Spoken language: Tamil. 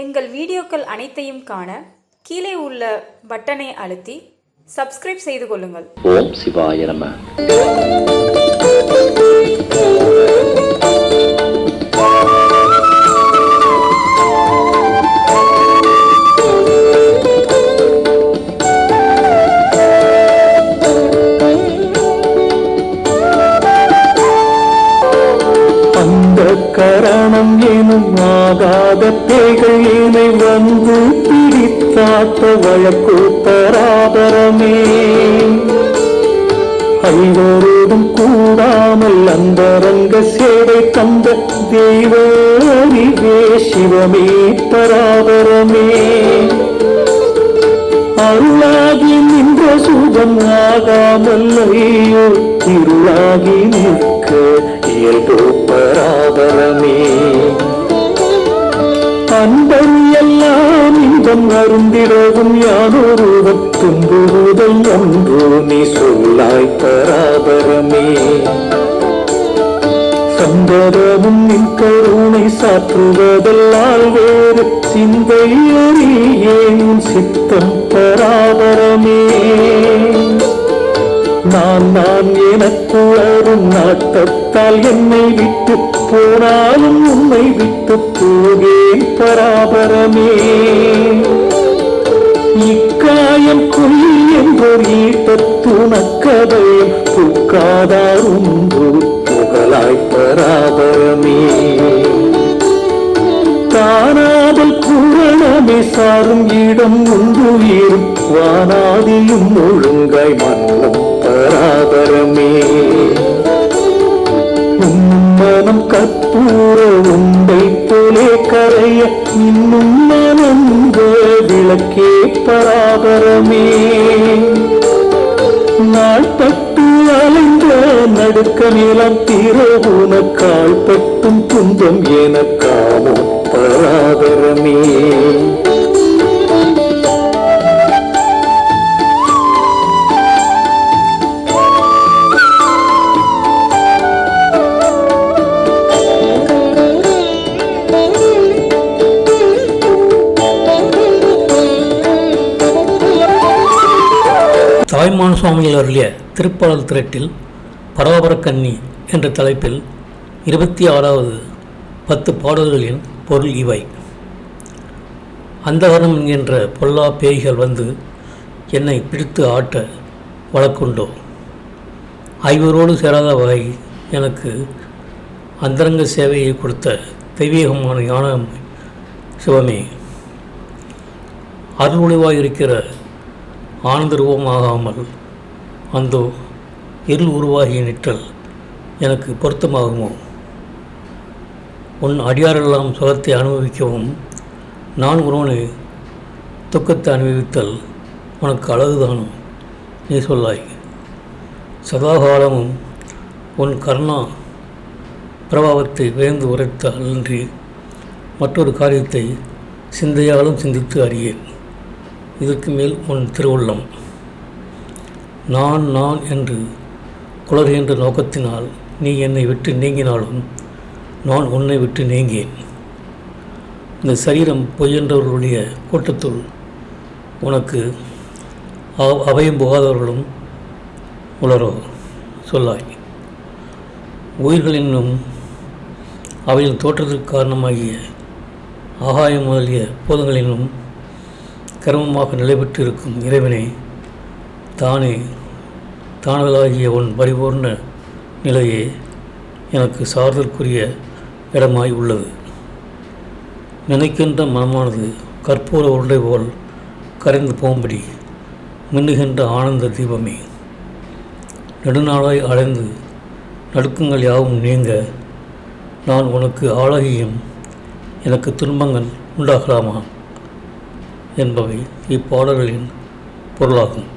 எங்கள் வீடியோக்கள் அனைத்தையும் காண கீழே உள்ள பட்டனை அழுத்தி சப்ஸ்கிரைப் செய்து கொள்ளுங்கள். ஓம் சிவாய நம. கரணம் எனும் ஆகாத பேய்கள் என்னை வந்து பிடித்தாத்த வழக்கூத்தராபரமே தராதரமே ஐவரோடும் கூடாமல் அந்தரங்க சேவை தந்த தெய்வறிவே சிவமே பராபரமே அருளாகி நின்ற சுகம் ஆகாமல் ஐயோ இருளாகி நிற்க இயல்பு பராபரமே அன்பர் எல்லாம் இன்பம் அருந்திடவும் யானொருவன் துன்புறுதல் ஒன்று நீ சொல்லாய் பராபரமே. சந்தரமும் நின் கருணை சாற்றுவதல்லால் வேறு சிந்தை அறியேன் சித்தம் பராபரமே. நான் நான் எனக்குளரும் நாட்டத்தால் என்னை விட்டு போனாலும் உன்னை விட்டு போகேன் பராபரமே. இக்காயம் கொய் என்றோர் ஈட்டத்துணக்கதையும் புக்காதாரும் புகழாய் பராபரமே. பூரணமே சாரும் இடம் உண்டு ஏறும் வானாதியும் ஒழுங்காய் மன்னம் பராபரமே. மனம் கற்பூர உண்டை போலே கரைய இன்னும் மனந்த விளக்கே பராபரமே. நாள்பட்டு அலைந்த நடுக்க நிலம் தீர உனக்கால் பட்டும் துன்பம் எனக்காமோ பராதரமே. தாய்மான் சுவாமிகள் அருளிய திருப்பாடல் திரட்டில் பரவபர கன்னி என்ற தலைப்பில் இருபத்தி ஆறாவது பத்து பாடல்களின் பொருள் இவை. அந்தகரம் என்கின்ற பொல்லா பேய்கள் வந்து என்னை பிடித்து ஆட்ட வழக்குண்டோ. ஐவரோடு சேராத வகை எனக்கு அந்தரங்க சேவையை கொடுத்த தெய்வீகமான ஞான சிவமே. அருள் இருக்கிற ஆனந்த ரூபமாகாமல் அந்தோ இருள் உருவாகிய நிற்றல் எனக்கு பொருத்தமாகுமோ? உன் அடியாரெல்லாம் சுகத்தை அனுபவிக்கவும் நான் ஒருவனை துக்கத்தை அனுபவித்தல் உனக்கு அழகுதானும் நீ சொல்லாய். சதாகாலமும் உன் கருணா பிரபாவத்தை வியந்து உரைத்த அன்றி மற்றொரு காரியத்தை சிந்தையாலும் சிந்தித்து அறியேன். இதற்கு மேல் உன் திருவுள்ளம் நான் நான் என்று குளறுகின்ற நோக்கத்தினால் நீ என்னை விட்டு நீங்கினாலும் நான் உன்னை விட்டு நீங்கேன். இந்த சரீரம் பொய்யென்றவர்களுடைய கூட்டத்துள் உனக்கு அவ- அபயம் புகாதவர்களும் உளரோ சொல்லாய். உயிர்களினும் அவையின் தோற்றத்திற்கு காரணமாகிய ஆகாயம் முதலிய போதங்களினும் கர்மமாக நிலை இறைவனை தானே தானலாகிய உன் பரிபூர்ண நிலையே எனக்கு சார்தற்குரிய இடமாய் உள்ளது. நினைக்கின்ற மனமானது கற்பூர உருண்டை போல் கரைந்து போகும்படி மின்னுகின்ற ஆனந்த தீபமே. நெடுநாளாய் அலைந்து நடுக்கங்கள் யாவும் நீங்க நான் உனக்கு ஆளாகியும் எனக்கு துன்பங்கள் உண்டாகலாமா? என்பவை இப்பாடல்களின் பொருளாகும்.